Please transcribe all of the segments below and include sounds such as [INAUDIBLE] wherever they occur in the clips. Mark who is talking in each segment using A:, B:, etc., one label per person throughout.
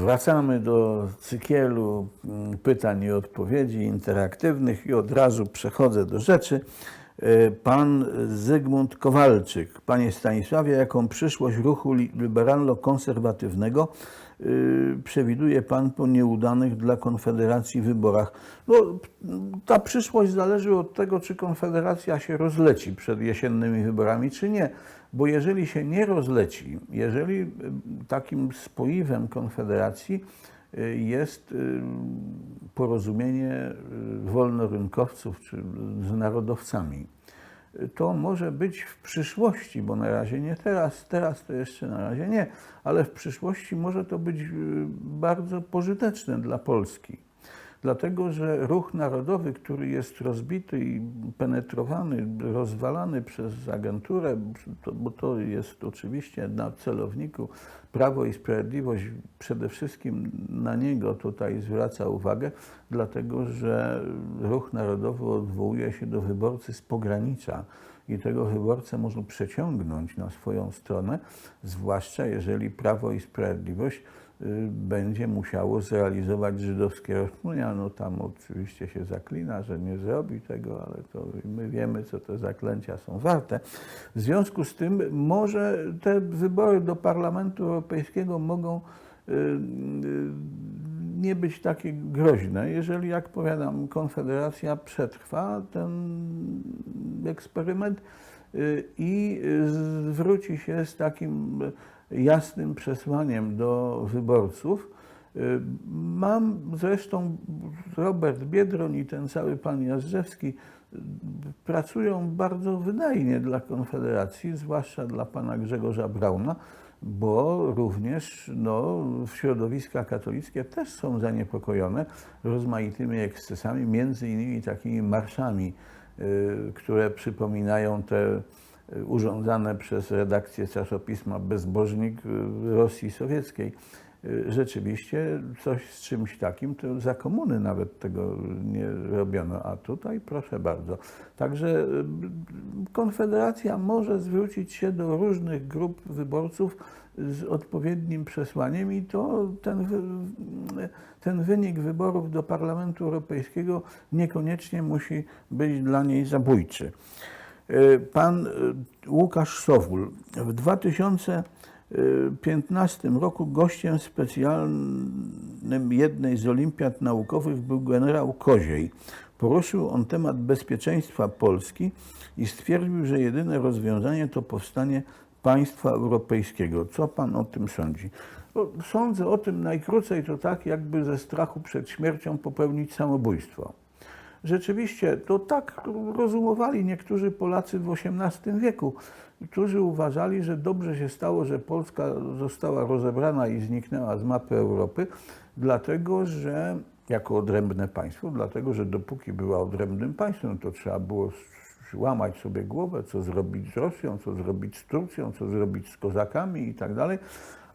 A: Wracamy do cyklu mm, pytań i odpowiedzi interaktywnych i od razu przechodzę do rzeczy. E, Pan Zygmunt Kowalczyk. Panie Stanisławie, jaką przyszłość ruchu li- liberalno-konserwatywnego y, przewiduje Pan po nieudanych dla Konfederacji wyborach? No, ta przyszłość zależy od tego, czy Konfederacja się rozleci przed jesiennymi wyborami, czy nie. Bo jeżeli się nie rozleci, jeżeli y, takim spoiwem Konfederacji y, jest y, porozumienie wolnorynkowców czy z narodowcami, to może być w przyszłości, bo na razie nie teraz, teraz to jeszcze na razie nie, ale w przyszłości może to być bardzo pożyteczne dla Polski. Dlatego, że ruch narodowy, który jest rozbity i penetrowany, rozwalany przez agenturę, bo to jest oczywiście na celowniku Prawo i Sprawiedliwość, przede wszystkim na niego tutaj zwraca uwagę, dlatego że ruch narodowy odwołuje się do wyborcy z pogranicza i tego wyborcę może przeciągnąć na swoją stronę, zwłaszcza jeżeli Prawo i Sprawiedliwość będzie musiało zrealizować żydowskie roszczenia. No tam oczywiście się zaklina, że nie zrobi tego, ale to my wiemy, co te zaklęcia są warte. W związku z tym może te wybory do Parlamentu Europejskiego mogą y, y, nie być takie groźne, jeżeli, jak powiadam, Konfederacja przetrwa ten eksperyment y, i zwróci się z takim jasnym przesłaniem do wyborców. Y, Mam zresztą Robert Biedroń i ten cały pan Jazdrzewski y, pracują bardzo wydajnie dla Konfederacji, zwłaszcza dla pana Grzegorza Brauna, bo również no, środowiska katolickie też są zaniepokojone rozmaitymi ekscesami, między innymi takimi marszami, y, które przypominają te urządzane przez redakcję czasopisma Bezbożnik w Rosji Sowieckiej. Y, Rzeczywiście coś z czymś takim, to za komuny nawet tego nie robiono, a tutaj proszę bardzo. Także y, Konfederacja może zwrócić się do różnych grup wyborców z odpowiednim przesłaniem i to ten, ten wynik wyborów do Parlamentu Europejskiego niekoniecznie musi być dla niej zabójczy. Y, Pan y, Łukasz Sowul w 2015 roku gościem specjalnym jednej z olimpiad naukowych był generał Koziej. Poruszył on temat bezpieczeństwa Polski i stwierdził, że jedyne rozwiązanie to powstanie państwa europejskiego. Co pan o tym sądzi? No, Sądzę o tym najkrócej to tak, jakby ze strachu przed śmiercią popełnić samobójstwo. Rzeczywiście to tak rozumowali niektórzy Polacy w XVIII wieku, którzy uważali, że dobrze się stało, że Polska została rozebrana i zniknęła z mapy Europy, dlatego że jako odrębne państwo, dlatego że dopóki była odrębnym państwem, to trzeba było łamać sobie głowę, co zrobić z Rosją, co zrobić z Turcją, co zrobić z kozakami i tak dalej.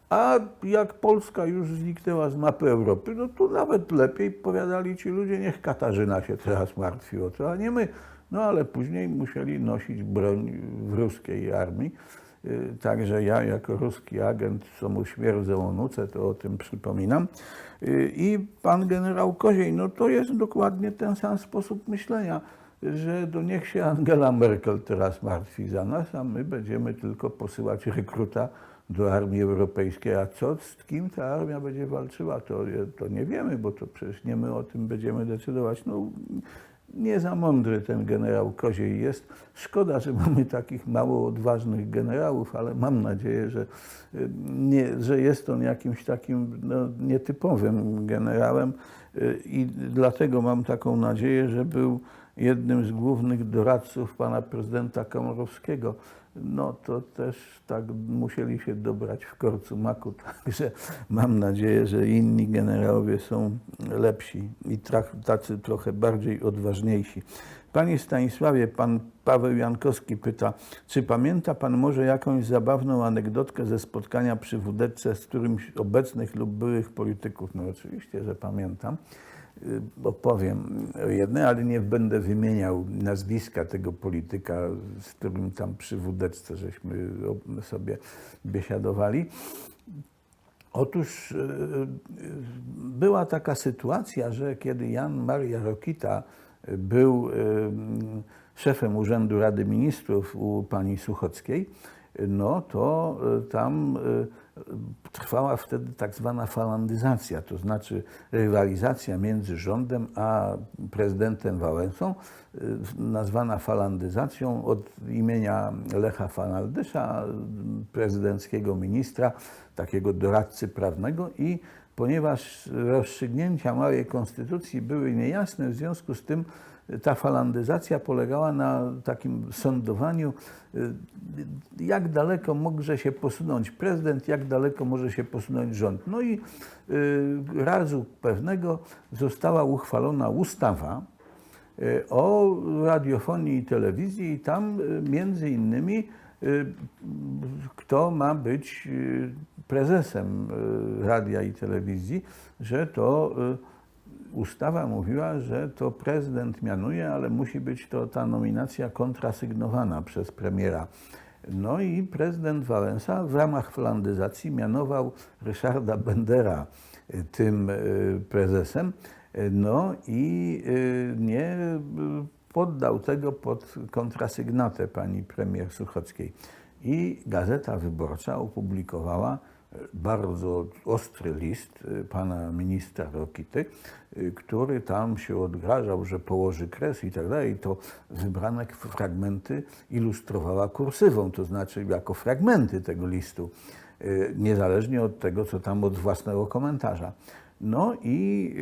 A: A jak Polska już zniknęła z mapy Europy, no to nawet lepiej powiadali ci ludzie, niech Katarzyna się teraz martwi o to, a nie my. No ale później musieli nosić broń w ruskiej armii. Y, Także ja jako ruski agent, co mu śmierdzą o nuce, to o tym przypominam. Y, I pan generał Koziej, no to jest dokładnie ten sam sposób myślenia, że to niech się Angela Merkel teraz martwi za nas, a my będziemy tylko posyłać rekruta do armii europejskiej. A co, z kim ta armia będzie walczyła, to, to nie wiemy, bo to przecież nie my o tym będziemy decydować. No, nie za mądry ten generał Koziej jest. Szkoda, że mamy takich mało odważnych generałów, ale mam nadzieję, że, y, nie, że jest on jakimś takim no, nietypowym generałem y, i dlatego mam taką nadzieję, że był jednym z głównych doradców pana prezydenta Komorowskiego. No to też tak musieli się dobrać w korcu maku, [LAUGHS] także mam nadzieję, że inni generałowie są lepsi i tacy trochę bardziej odważniejsi. Panie Stanisławie, pan Paweł Jankowski pyta, czy pamięta pan może jakąś zabawną anegdotkę ze spotkania przy wódeczce z którymś obecnych lub byłych polityków? No oczywiście, że pamiętam y, opowiem o jednej, ale nie będę wymieniał nazwiska tego polityka, z którym tam przy wódeczce żeśmy sobie biesiadowali. Otóż e, e, była taka sytuacja, że kiedy Jan Maria Rokita był szefem Urzędu Rady Ministrów u pani Suchockiej, no to e, tam e, trwała wtedy tak zwana falandyzacja, to znaczy rywalizacja między rządem a prezydentem Wałęsą, e, nazwana falandyzacją od imienia Lecha Fanaldysza, prezydenckiego ministra, takiego doradcy prawnego i ponieważ rozstrzygnięcia małej konstytucji były niejasne, w związku z tym ta falandyzacja polegała na takim sądowaniu, y, jak daleko może się posunąć prezydent, jak daleko może się posunąć rząd. No i y, razu pewnego została uchwalona ustawa o radiofonii i telewizji i tam między innymi kto ma być prezesem radia i telewizji, że to ustawa mówiła, że to prezydent mianuje, ale musi być to ta nominacja kontrasygnowana przez premiera. No i prezydent Wałęsa w ramach flandyzacji mianował Ryszarda Bendera y, tym y, prezesem. No i y, nie poddał tego pod kontrasygnatę pani premier Suchockiej. I Gazeta Wyborcza opublikowała bardzo ostry list y, pana ministra Rokity, y, który tam się odgrażał, że położy kres i tak dalej. To wybrane fragmenty ilustrowała kursywą, to znaczy jako fragmenty tego listu, niezależnie od tego, co tam od własnego komentarza. No i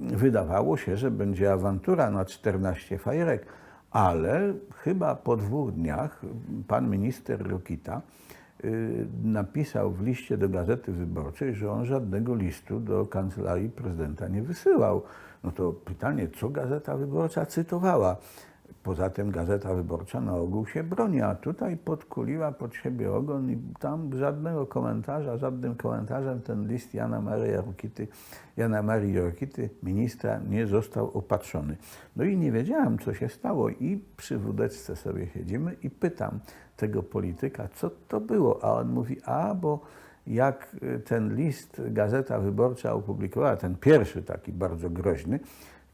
A: wydawało się, że będzie awantura na 14 fajerek, ale chyba po dwóch dniach pan minister Rokita Y, napisał w liście do Gazety Wyborczej, że on żadnego listu do kancelarii prezydenta nie wysyłał. No to pytanie, co Gazeta Wyborcza cytowała? Poza tym Gazeta Wyborcza na ogół się broni, a tutaj podkuliła pod siebie ogon i tam żadnego komentarza, żadnym komentarzem ten list Jana Marii Rokity, Jana Marii Rokity, ministra, nie został opatrzony. No i nie wiedziałem, co się stało i przy wódeczce sobie siedzimy i pytam tego polityka, co to było, a on mówi, a bo jak ten list Gazeta Wyborcza opublikowała, ten pierwszy taki bardzo groźny,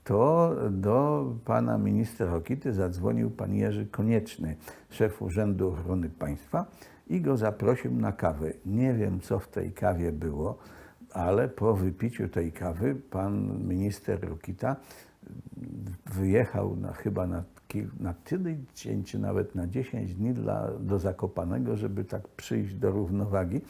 A: to do pana ministra Rokity zadzwonił pan Jerzy Konieczny, szef Urzędu Ochrony Państwa i go zaprosił na kawę. Nie wiem, co w tej kawie było, ale po wypiciu tej kawy pan minister Rokita wyjechał na, chyba na, na tydzień, czy nawet na 10 dni dla, do Zakopanego, żeby tak przyjść do równowagi.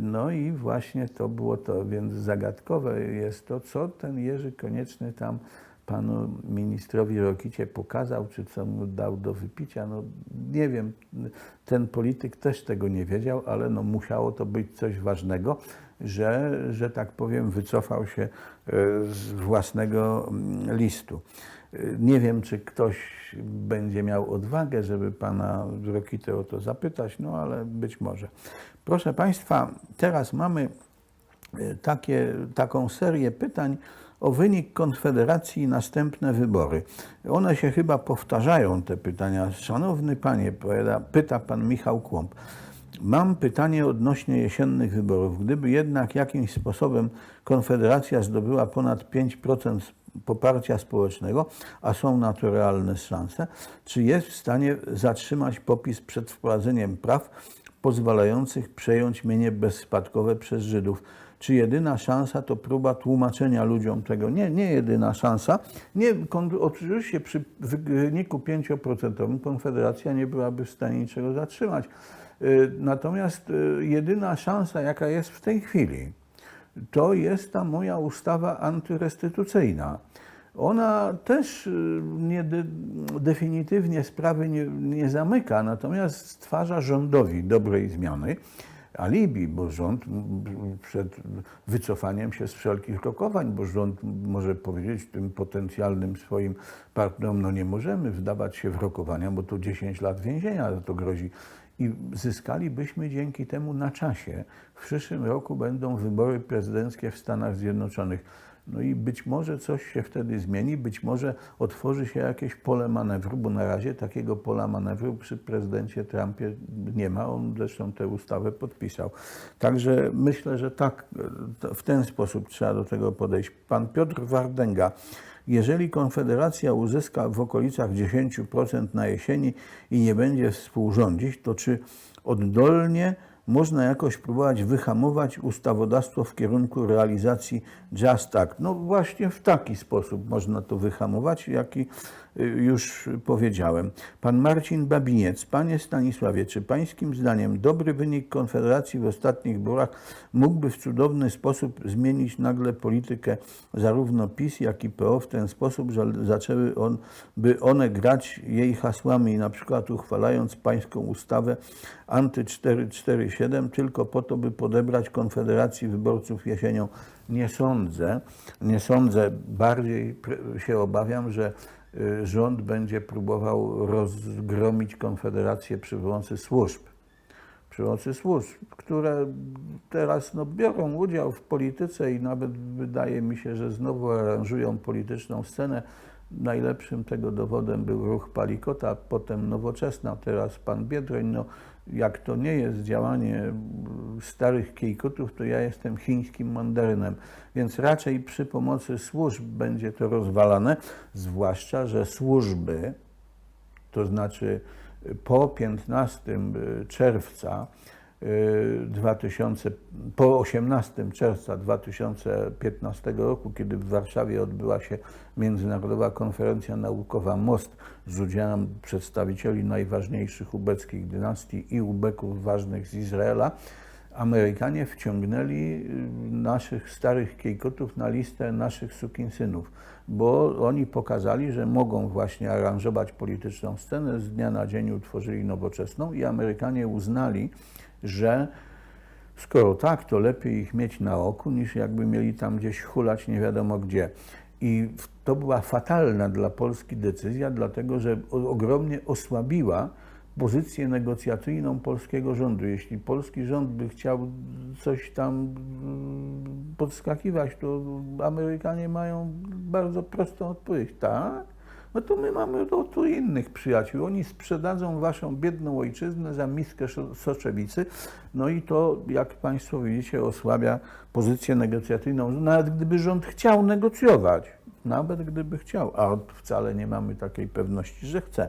A: No i właśnie to było to, więc zagadkowe jest to, co ten Jerzy Konieczny tam panu ministrowi Rokicie pokazał, czy co mu dał do wypicia. No nie wiem, ten polityk też tego nie wiedział, ale no musiało to być coś ważnego, że, że tak powiem, wycofał się e, z własnego mm, listu. Nie wiem, czy ktoś będzie miał odwagę, żeby pana Rokitę o to zapytać, no ale być może. Proszę Państwa, teraz mamy e, takie, taką serię pytań o wynik Konfederacji i następne wybory. One się chyba powtarzają, te pytania. Szanowny Panie, pyta Pan Michał Kłąb. Mam pytanie odnośnie jesiennych wyborów. Gdyby jednak jakimś sposobem Konfederacja zdobyła ponad 5% poparcia społecznego, a są na to realne szanse, czy jest w stanie zatrzymać popis przed wprowadzeniem praw pozwalających przejąć mienie bezspadkowe przez Żydów? Czy jedyna szansa to próba tłumaczenia ludziom tego? Nie, nie jedyna szansa. Nie, oczywiście przy wyniku 5% Konfederacja nie byłaby w stanie niczego zatrzymać. Y, natomiast y, jedyna szansa, jaka jest w tej chwili, to jest ta moja ustawa antyrestytucyjna. Ona też y, nie de, definitywnie sprawy nie, nie zamyka, natomiast stwarza rządowi dobrej zmiany alibi, bo rząd przed wycofaniem się z wszelkich rokowań, bo rząd może powiedzieć tym potencjalnym swoim partnerom, no nie możemy wdawać się w rokowania, bo to 10 lat więzienia to grozi. I zyskalibyśmy dzięki temu na czasie. W przyszłym roku będą wybory prezydenckie w Stanach Zjednoczonych. No i być może coś się wtedy zmieni, być może otworzy się jakieś pole manewru, bo na razie takiego pola manewru przy prezydencie Trumpie nie ma. On zresztą tę ustawę podpisał. Także myślę, że tak, w ten sposób trzeba do tego podejść. Pan Piotr Wardęga. Jeżeli Konfederacja uzyska w okolicach 10% na jesieni i nie będzie współrządzić, to czy oddolnie można jakoś próbować wyhamować ustawodawstwo w kierunku realizacji Just Act? No właśnie w taki sposób można to wyhamować, jaki już powiedziałem. Pan Marcin Babiniec. Panie Stanisławie, czy pańskim zdaniem dobry wynik Konfederacji w ostatnich wyborach mógłby w cudowny sposób zmienić nagle politykę zarówno PiS, jak i PO w ten sposób, że zaczęły on, by one grać jej hasłami, na przykład uchwalając pańską ustawę anty 447 tylko po to, by podebrać Konfederacji wyborców jesienią? Nie sądzę. Nie sądzę. Bardziej się obawiam, że rząd będzie próbował rozgromić Konfederację przy pomocy służb przy pomocy służb, które teraz no, biorą udział w polityce i nawet wydaje mi się, że znowu aranżują polityczną scenę. Najlepszym tego dowodem był ruch Palikota, potem Nowoczesna, teraz pan Biedroń. No, jak to nie jest działanie starych kiejkutów, to ja jestem chińskim mandarynem. Więc raczej przy pomocy służb będzie to rozwalane, zwłaszcza, że służby, to znaczy po 15 czerwca 2000, po 18 czerwca 2015 roku, kiedy w Warszawie odbyła się Międzynarodowa Konferencja Naukowa MOST z udziałem przedstawicieli najważniejszych ubeckich dynastii i ubeków ważnych z Izraela, Amerykanie wciągnęli y, naszych starych kiejkotów na listę naszych sukinsynów, bo oni pokazali, że mogą właśnie aranżować polityczną scenę. Z dnia na dzień utworzyli nowoczesną i Amerykanie uznali, że skoro tak, to lepiej ich mieć na oku, niż jakby mieli tam gdzieś hulać nie wiadomo gdzie. I to była fatalna dla Polski decyzja, dlatego że ogromnie osłabiła pozycję negocjacyjną polskiego rządu. Jeśli polski rząd by chciał coś tam mm, podskakiwać, to Amerykanie mają bardzo prostą odpowiedź. Tak? No to my mamy tu, innych przyjaciół. Oni sprzedadzą waszą biedną ojczyznę za miskę soczewicy. No i to, jak Państwo widzicie, osłabia pozycję negocjacyjną, nawet gdyby rząd chciał negocjować. Nawet gdyby chciał, a wcale nie mamy takiej pewności, że chce.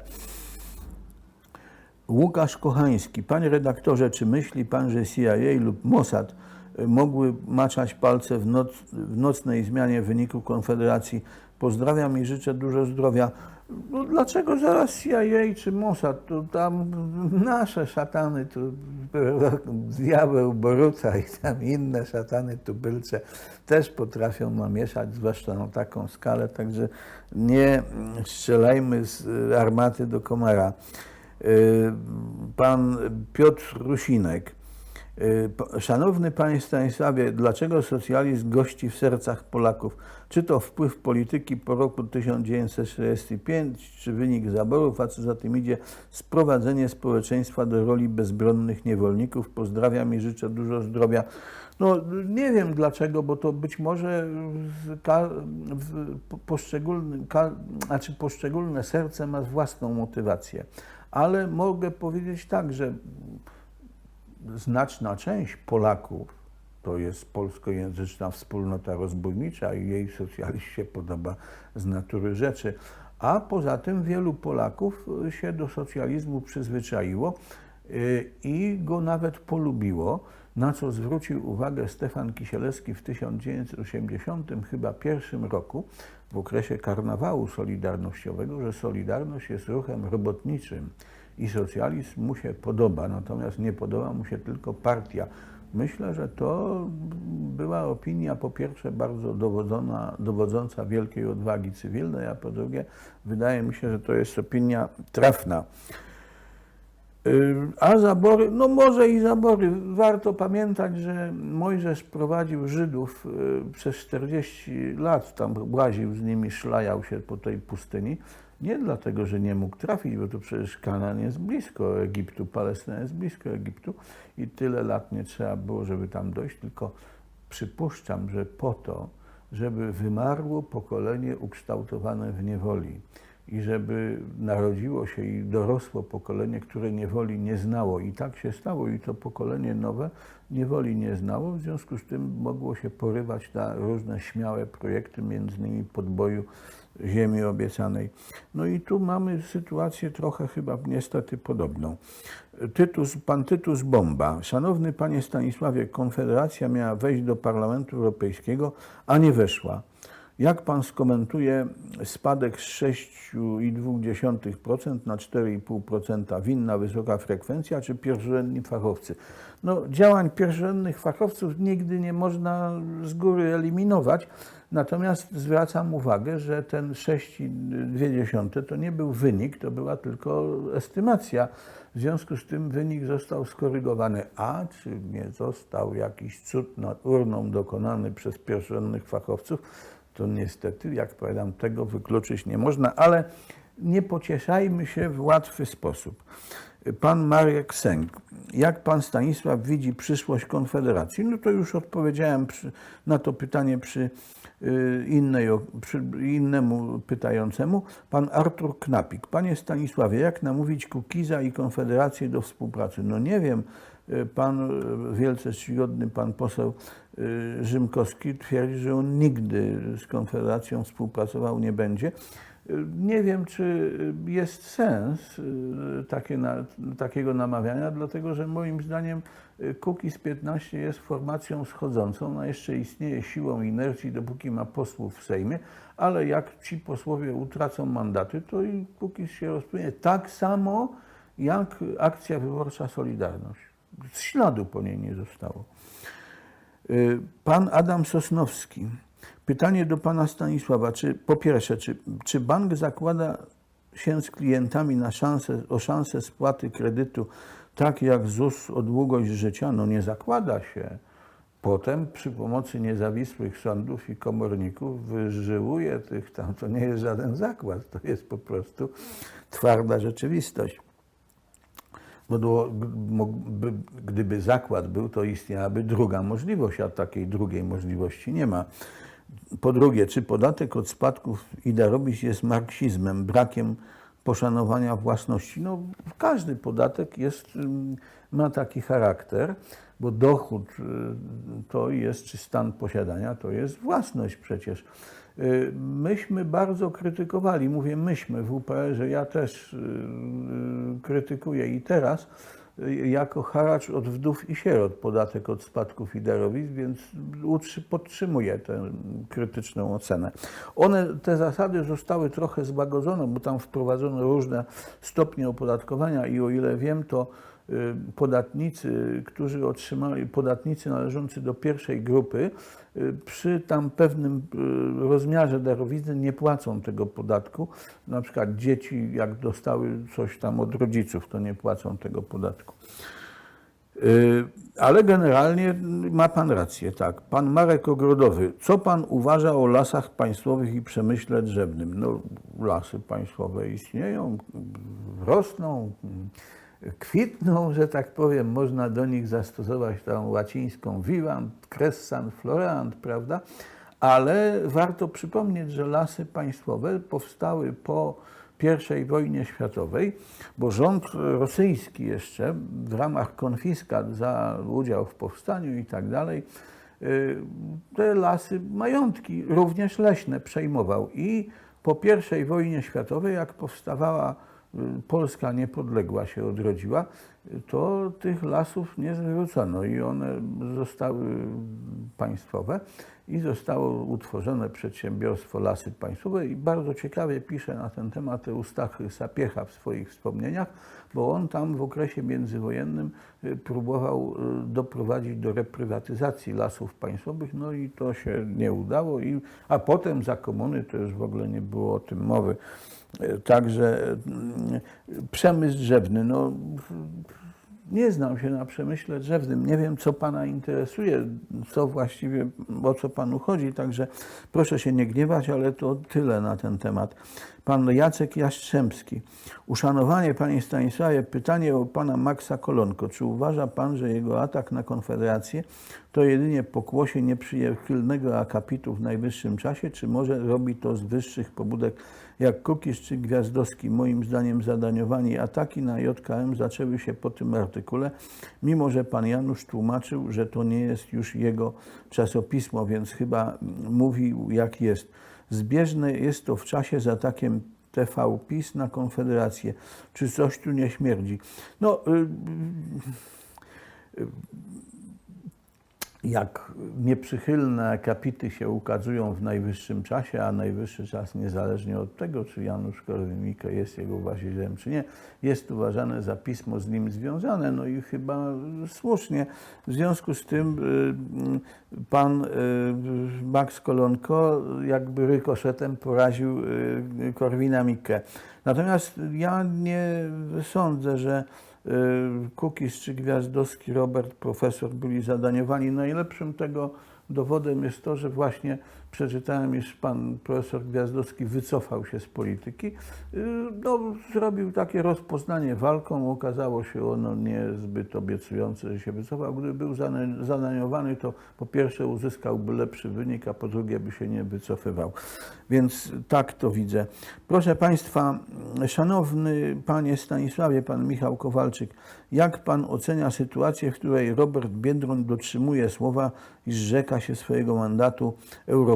A: Łukasz Kochański. Panie redaktorze, czy myśli pan, że CIA lub Mossad y, mogły maczać palce w, noc, w nocnej zmianie wyniku Konfederacji? Pozdrawiam i życzę dużo zdrowia. No, dlaczego zaraz CIA czy Mossad? To tam nasze szatany, tu diabeł Boruta i tam inne szatany tubylce też potrafią namieszać, zwłaszcza na taką skalę, także nie strzelajmy z armaty do komara. Y, Pan Piotr Rusinek. Y, Szanowny Panie Stanisławie, dlaczego socjalizm gości w sercach Polaków? Czy to wpływ polityki po roku 1945, czy wynik zaborów, a co za tym idzie sprowadzenie społeczeństwa do roli bezbronnych niewolników? Pozdrawiam i życzę dużo zdrowia. No nie wiem dlaczego, bo to być może w, ka, w po- poszczególny, ka, znaczy poszczególne serce ma własną motywację. Ale mogę powiedzieć tak, że znaczna część Polaków to jest polskojęzyczna wspólnota rozbójnicza i jej socjalizm się podoba z natury rzeczy. A poza tym wielu Polaków się do socjalizmu przyzwyczaiło y, i go nawet polubiło, na co zwrócił uwagę Stefan Kisielewski w 1980 chyba pierwszym roku w okresie karnawału solidarnościowego, że Solidarność jest ruchem robotniczym i socjalizm mu się podoba, natomiast nie podoba mu się tylko partia. Myślę, że to była opinia po pierwsze bardzo dowodzona, dowodząca wielkiej odwagi cywilnej, a po drugie wydaje mi się, że to jest opinia trafna. Y, A zabory, no może i zabory. Warto pamiętać, że Mojżesz prowadził Żydów y, przez 40 lat, tam łaził z nimi, szlajał się po tej pustyni. Nie dlatego, że nie mógł trafić, bo to przecież Kanaan jest blisko Egiptu, Palestyna jest blisko Egiptu i tyle lat nie trzeba było, żeby tam dojść, tylko przypuszczam, że po to, żeby wymarło pokolenie ukształtowane w niewoli i żeby narodziło się i dorosło pokolenie, które niewoli nie znało. I tak się stało i to pokolenie nowe niewoli nie znało, w związku z tym mogło się porywać na różne śmiałe projekty, między innymi podboju ziemi obiecanej. No i tu mamy sytuację trochę chyba niestety podobną. Tytus, pan Tytus Bomba. Szanowny panie Stanisławie, Konfederacja miała wejść do Parlamentu Europejskiego, a nie weszła. Jak pan skomentuje spadek z 6,2% na 4,5%? Winna wysoka frekwencja czy pierwszorzędni fachowcy? No, działań pierwszorzędnych fachowców nigdy nie można z góry eliminować, natomiast zwracam uwagę, że ten 6,2 to nie był wynik, to była tylko estymacja. W związku z tym wynik został skorygowany. A czy nie został jakiś cud nad urną dokonany przez pierwszorzędnych fachowców? To niestety, jak powiadam, tego wykluczyć nie można, ale nie pocieszajmy się w łatwy sposób. Pan Marek Sęk, jak pan Stanisław widzi przyszłość Konfederacji? No to już odpowiedziałem przy, na to pytanie przy, y, innej, przy innemu pytającemu. Pan Artur Knapik. Panie Stanisławie, jak namówić Kukiza i Konfederację do współpracy? No nie wiem, Pan y, wielce czcigodny, pan poseł y, Rzymkowski twierdzi, że on nigdy z Konfederacją współpracował nie będzie. Y, Nie wiem, czy jest sens takie na, takiego namawiania, dlatego że moim zdaniem Kukiz 15 jest formacją schodzącą. Ona jeszcze istnieje siłą inercji, dopóki ma posłów w Sejmie, ale jak ci posłowie utracą mandaty, to i Kukiz się rozpłynie. Tak samo jak akcja wyborcza Solidarność śladu po niej nie zostało. Y, Pan Adam Sosnowski. Pytanie do pana Stanisława. Czy, po pierwsze, czy, czy bank zakłada się z klientami na szansę, o szansę spłaty kredytu tak jak ZUS o długość życia? No nie zakłada się. Potem przy pomocy niezawisłych sądów i komorników wyżyłuje tych tam. To nie jest żaden zakład, to jest po prostu twarda rzeczywistość było, mógłby, gdyby zakład był, to istniałaby druga możliwość, a takiej drugiej możliwości nie ma. Po drugie, czy podatek od spadków i darowizn jest marksizmem, brakiem poszanowania własności? No, każdy podatek jest, ma taki charakter, bo dochód y, to jest, czy stan posiadania to jest własność przecież. Y, myśmy bardzo krytykowali, mówię myśmy w UPR, że ja też y, y, krytykuję i teraz, jako haracz od wdów i sierot podatek od spadków i darowizn, więc podtrzymuję tę krytyczną ocenę. One, te zasady zostały trochę zbagodzone, bo tam wprowadzono różne stopnie opodatkowania i o ile wiem, to podatnicy, którzy otrzymali, podatnicy należący do pierwszej grupy, y, przy tam pewnym y, rozmiarze darowizny nie płacą tego podatku. Na przykład dzieci, jak dostały coś tam od rodziców, to nie płacą tego podatku. Ale generalnie ma Pan rację, tak. Pan Marek Ogrodowy, co Pan uważa o lasach państwowych i przemyśle drzewnym? No, lasy państwowe istnieją, rosną, kwitną, że tak powiem, można do nich zastosować tą łacińską vivant, crescent, floreant, prawda? Ale warto przypomnieć, że lasy państwowe powstały po I wojnie światowej, bo rząd rosyjski jeszcze w ramach konfiskat za udział w powstaniu i tak dalej, y, te lasy, majątki, również leśne przejmował. I po I wojnie światowej, jak powstawała Polska niepodległa się odrodziła, to tych lasów nie zwrócono i one zostały państwowe i zostało utworzone przedsiębiorstwo Lasy Państwowe i bardzo ciekawie pisze na ten temat Eustachy Sapiecha w swoich wspomnieniach, bo on tam w okresie międzywojennym y, próbował y, doprowadzić do reprywatyzacji lasów państwowych, no i to się nie udało, i, a potem za komuny to już w ogóle nie było o tym mowy. Także mm, przemysł drzewny, no nie znam się na przemyśle drzewnym, nie wiem, co Pana interesuje, co właściwie, o co Panu chodzi, także proszę się nie gniewać, ale to tyle na ten temat. Pan Jacek Jastrzębski. Uszanowanie, panie Stanisławie, pytanie o pana Maxa Kolonko. Czy uważa pan, że jego atak na Konfederację to jedynie pokłosie nieprzychylnego akapitu w najwyższym czasie, czy może robi to z wyższych pobudek jak Kukiz czy Gwiazdowski? Moim zdaniem zadaniowanie i ataki na JKM zaczęły się po tym artykule, mimo że pan Janusz tłumaczył, że to nie jest już jego czasopismo, więc chyba mówił jak jest. Zbieżne jest to w czasie z atakiem TV PiS na Konfederację. Czy coś tu nie śmierdzi? No, y, jak nieprzychylne akapity się ukazują w najwyższym czasie, a najwyższy czas niezależnie od tego, czy Janusz Korwin-Mikke jest jego właścicielem, czy nie, jest uważane za pismo z nim związane, no i chyba słusznie. W związku z tym y, pan y, Max Kolonko jakby rykoszetem poraził y, Korwina-Mikke. Natomiast ja nie sądzę, że Kukiz czy Gwiazdowski, Robert, profesor byli zadaniowani. Najlepszym tego dowodem jest to, że właśnie przeczytałem, iż pan profesor Gwiazdowski wycofał się z polityki. No, zrobił takie rozpoznanie walką, okazało się ono niezbyt obiecujące, że się wycofał. Gdyby był zana- zadaniowany, to po pierwsze uzyskałby lepszy wynik, a po drugie by się nie wycofywał. Więc tak to widzę. Proszę Państwa, szanowny panie Stanisławie, pan Michał Kowalczyk, jak pan ocenia sytuację, w której Robert Biedroń dotrzymuje słowa, iż rzeka się swojego mandatu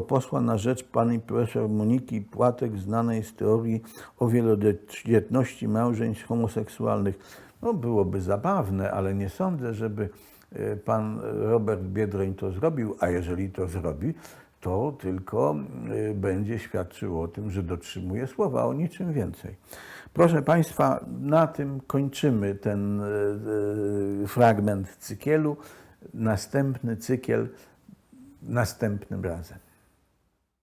A: europosła na rzecz pani profesor Moniki Płatek, znanej z teorii o wielodzietności małżeństw homoseksualnych? No, byłoby zabawne, ale nie sądzę, żeby e, pan Robert Biedroń to zrobił, a jeżeli to zrobi, to tylko y, będzie świadczyło o tym, że dotrzymuje słowa, o niczym więcej. Proszę Państwa, na tym kończymy ten y, fragment cykielu. Następny cykiel następnym razem.